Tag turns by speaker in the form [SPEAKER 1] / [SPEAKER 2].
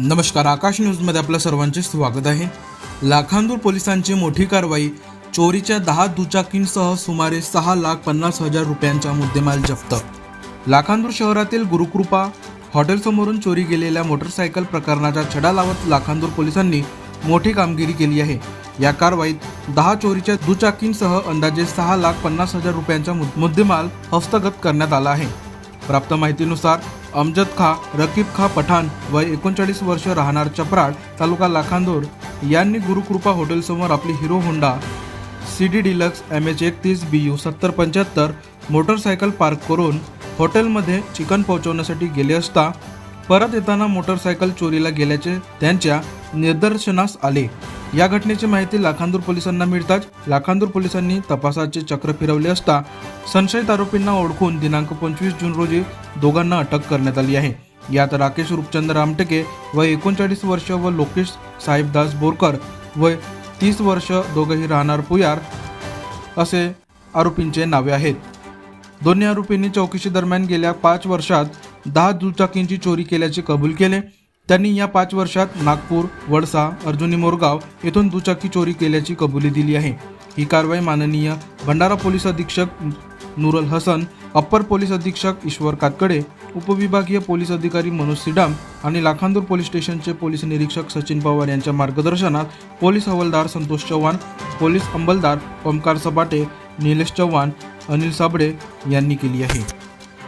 [SPEAKER 1] नमस्कार आकाश न्यूजमध्ये आपलं सर्वांचे स्वागत आहे. लाखांदूर पोलिसांची मोठी कारवाई चोरीच्या दहा दुचाकींसह सुमारे सहा लाख पन्नास हजार रुपयांचा मुद्देमाल जप्त. लाखांदूर शहरातील गुरुकृपा हॉटेलसमोरून चोरी गेलेल्या मोटरसायकल प्रकरणाचा छडा लावत लाखांदूर पोलिसांनी मोठी कामगिरी केली आहे. या कारवाईत दहा चोरीच्या दुचाकींसह अंदाजे सहा लाख पन्नास हजार रुपयांचा मुद्देमाल हस्तगत करण्यात आला आहे. प्राप्त माहितीनुसार अमजद खा रकीब खा पठाण वय एकोणचाळीस वर्ष राहणार चपराड तालुका लाखांदूर. यांनी गुरुकृपा हॉटेलसमोर आपली Hero Honda C D deluxe M H एकतीस बी यू सत्तर पंच्याहत्तर मोटरसायकल पार्क करून हॉटेलमध्ये चिकन पोहोचवण्यासाठी गेले असता परत येताना मोटरसायकल चोरीला गेल्याचे त्यांच्या निदर्शनास आले. या घटनेची माहिती लाखांदूर पोलिसांना मिळताच लाखांदूर पोलिसांनी तपासाचे चक्र फिरवले असता संशयित आरोपींना ओळखून दिनांक पंचवीस जून रोजी दोघांना अटक करण्यात आली आहे. यात राकेश रूपचंद रामटेके व एकोणचाळीस वर्ष व लोकेश साहेबदास बोरकर व तीस वर्ष दोघंही राहणार पुयार असे आरोपींचे नावे आहेत. दोन्ही आरोपींनी चौकशी दरम्यान गेल्या पाच वर्षात दहा दुचाकींची चोरी केल्याचे कबूल केले. त्यांनी या पाच वर्षात नागपूर वडसा अर्जुनी मोरगाव येथून दुचाकी चोरी केल्याची कबुली दिली आहे. ही कारवाई माननीय भंडारा पोलीस अधीक्षक नूरल हसन अप्पर पोलीस अधीक्षक ईश्वर कातकडे उपविभागीय पोलीस अधिकारी मनोज सिडाम आणि लाखांदूर पोलीस स्टेशनचे पोलीस निरीक्षक सचिन पवार यांच्या मार्गदर्शनात पोलीस हवालदार संतोष चव्हाण पोलीस अंमलदार ओमकार सबाटे निलेश चव्हाण अनिल साबळे यांनी केली आहे.